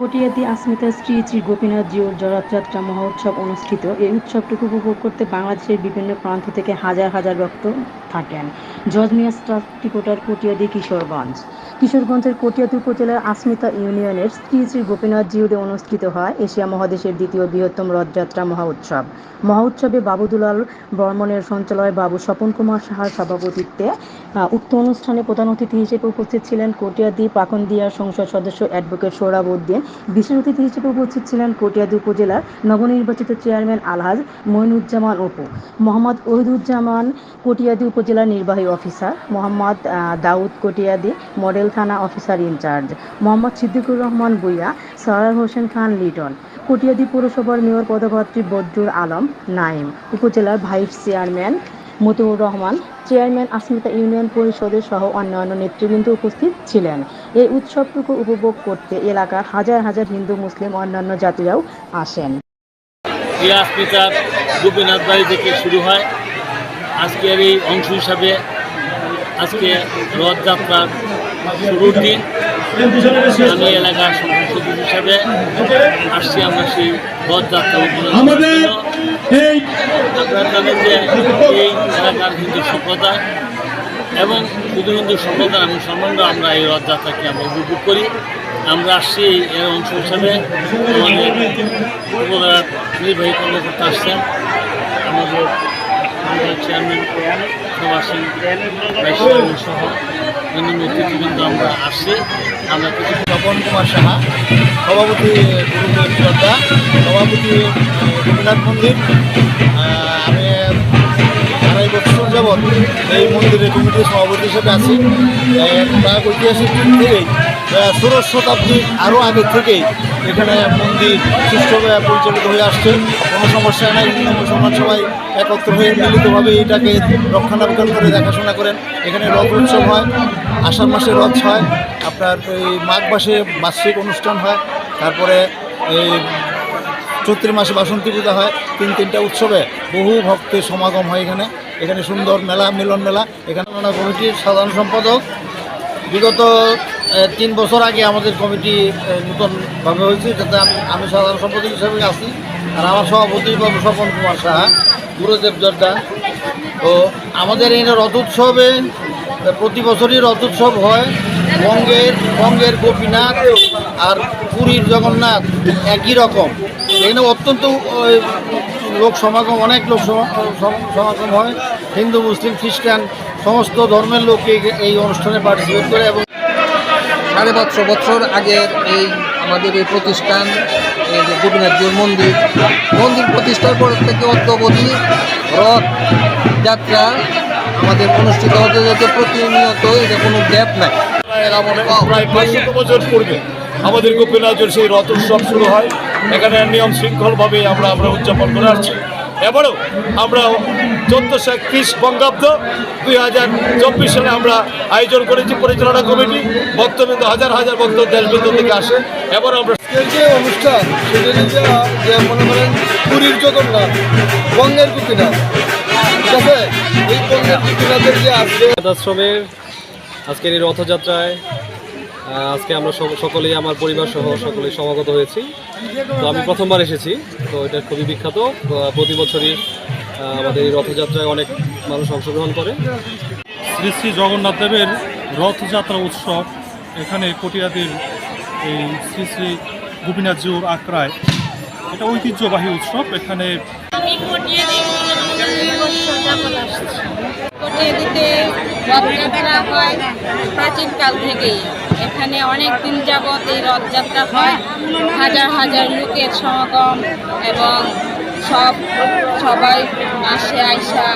কটিয়াদি আসমিতা শ্রী শ্রী গোপীনাথ জিওর জরথযাত্রা মহোৎসব অনুষ্ঠিত। এই উৎসবটুকু উপভোগ করতে বাংলাদেশের বিভিন্ন প্রান্ত থেকে হাজার হাজার ভক্ত থাকেন। জজমিয়া টিকোটার কটিয়াদি কিশোরগঞ্জ। কিশোরগঞ্জের কটিয়াদি উপজেলার আসমিতা ইউনিয়নের শ্রী শ্রী গোপীনাথ জিউরে অনুষ্ঠিত হয় এশিয়া মহাদেশের দ্বিতীয় বৃহত্তম রথযাত্রা মহা উৎসব। মহোৎসব মহোৎসবে বাবুদুলাল বর্মনের সঞ্চালয় বাবু স্বপন কুমার সাহার সভাপতিত্বে উক্ত অনুষ্ঠানে প্রধান অতিথি হিসেবে উপস্থিত ছিলেন কটিয়াদি পাকন্দিয়া সংসদ সদস্য অ্যাডভোকেট সোহরাব উদ্দিন। বিশেষ অতিথি হিসেবে উপস্থিত ছিলেন কটিয়াদি উপজেলার নবনির্বাচিত চেয়ারম্যান আলহাজ মইনুজ্জামান অপু, মোহাম্মদ ওহিদুজ্জামান কটিয়াদি উপজেলার নির্বাহী অফিসার, মোহাম্মদ দাউদ কটিয়াদি মডেল থানা officer in charge, Mohammad Siddiqur Rahman Bhuiyan, সরার হোসেন খান লিটন, কটিয়াদি পৌরসভার মেয়র পদপ্রার্থী বদরুল আলম নাইম, উপজেলার vice chairman Motiur Rahman, chairman Asmita union পরিষদের সহ অন্যান্য নেতৃবৃন্দ উপস্থিত ছিলেন। এই উৎসবটুকু উপভোগ করতে এলাকার হাজার হাজার হিন্দু, মুসলিম, অন্যান্য জাতিরাও আসেন। থেকে শুরু হয়। আজকের এই অংশ হিসাবে আজকে রথযাত্রার শুরুর দিন আমি এলাকার সংসদ হিসাবে আসছি আমরা সেই করার আমাদের এই আপনারা জানেন যে এই এলাকার হিন্দু সভ্যতা এবং শুধু হিন্দু সম্প্রদায় এবং সম্বন্ধে আমরা এই রথযাত্রাকে আমরা উপভোগ করি। আমরা আসছি এই এর অংশ হিসাবে। আমাদের উপজেলার নির্বাহী কর্মকর্তা আসছেন। আমাদের আমাদের চেয়ারম্যান চেয়ারম্যান সহ অন্যান্য অতিথিবৃন্দ আমরা আসছি। আমরা কিছু তপন কুমার সাহা, সভাপতি গুরুদেব শ্রদ্ধা সভাপতি রবীন্দ্রনাথ মন্দির আমি আড়াই বছর যাবৎ এই মন্দিরের কমিটির সভাপতি হিসেবে আছি। প্রায় ঐতিহাসিক দিন থেকেই ষোড়শ শতাব্দীর আরও আগে থেকেই এখানে মন্দির সুষ্ঠুভাবে পরিচালিত হয়ে আসছে। কোনো সমস্যা নাই হিন্দু মুসলমান সবাই একত্র হয়ে মিলিতভাবে এটাকে রক্ষণাবেক্ষণ করে দেখাশোনা করেন। এখানে রথ উৎসব হয়। আষাঢ় মাসে রথ হয়, আপনার এই মাঘ মাসে বার্ষিক অনুষ্ঠান হয়, তারপরে এই চৈত্র মাসে বাসন্তী পূজা হয়, তিন তিনটা উৎসবে বহু ভক্তের সমাগম হয় এখানে। এখানে সুন্দর মেলা, মিলন মেলা, এখানে আমরা কমিটির সাধারণ সম্পাদক। বিগত তিন বছর আগে আমাদের কমিটি নূতনভাবে হয়েছে, যাতে আমি আমি সাধারণ সম্পাদক হিসেবে আছি, আর আমার সভাপতি বাবু স্বপন কুমার সাহা, গুরুদেব জর্দা। তো আমাদের এই রথ উৎসবে প্রতি বছরই রথ উৎসব হয়। বঙ্গের বঙ্গের গোপীনাথ আর পুরীর জগন্নাথ একই রকম। এখানে অত্যন্ত লোক সমাগম, অনেক লোক সম- সমাগম হয়। হিন্দু, মুসলিম, খ্রিস্টান, সমস্ত ধর্মের লোক এই- এই অনুষ্ঠানে পার্টিসিপেট করে এবং সাড়ে পাঁচশো বছর আগের এই আমাদের এই প্রতিষ্ঠান, এই যে গোপীনাথজির মন্দির মন্দির প্রতিষ্ঠার পর থেকে অদ্যবধি রথ যাত্রা আমাদের অনুষ্ঠিত হতে যেতে প্রতিনিয়ত এটা কোনো গ্যাপ নাই। প্রায় পাঁচশো বছর পূর্বে আমাদের গোপীনাথের সেই রথ উৎসব শুরু হয়। এখানে নিয়ম শৃঙ্খলভাবে আমরা আমরা উদযাপন করে আসছি। এবারও আমরা চোদ্দোশো একত্রিশ বঙ্গাব্দ দুই হাজার চব্বিশ সালে আমরা আয়োজন করেছি পরিচালনা কমিটি। ভক্তবৃন্দ হাজার হাজার ভক্ত দেশবৃন্দ থেকে আসে। এবার আমরা যে অনুষ্ঠান সেটা যে মনে করেন পুরীর জগন্নাথ বঙ্গের গোপীনাথ ঠিক আছে? এই বঙ্গের যে আজকে আশ্রমের আজকের এই রথযাত্রায় আজকে আমরা সকলেই আমার পরিবার সহ সকলেই সমাগত হয়েছি। তো আমি প্রথমবার এসেছি তো এটা খুবই বিখ্যাত। প্রতি বছরই আমাদের এই রথযাত্রায় অনেক মানুষ অংশগ্রহণ করে। শ্রী শ্রী জগন্নাথ দেবের রথযাত্রা উৎসব এখানে কটিয়াদের এই শ্রী শ্রী গোপীনাথ জিউর আখড়ায় এটা ঐতিহ্যবাহী উৎসব এখানে রথযাত্রা হয় প্রাচীনকাল থেকেই। এখানে অনেক দিন যাবত এই রথযাত্রা হয়। হাজার হাজার লোকের সমাগম এবং সব, সবাই আসে আইসা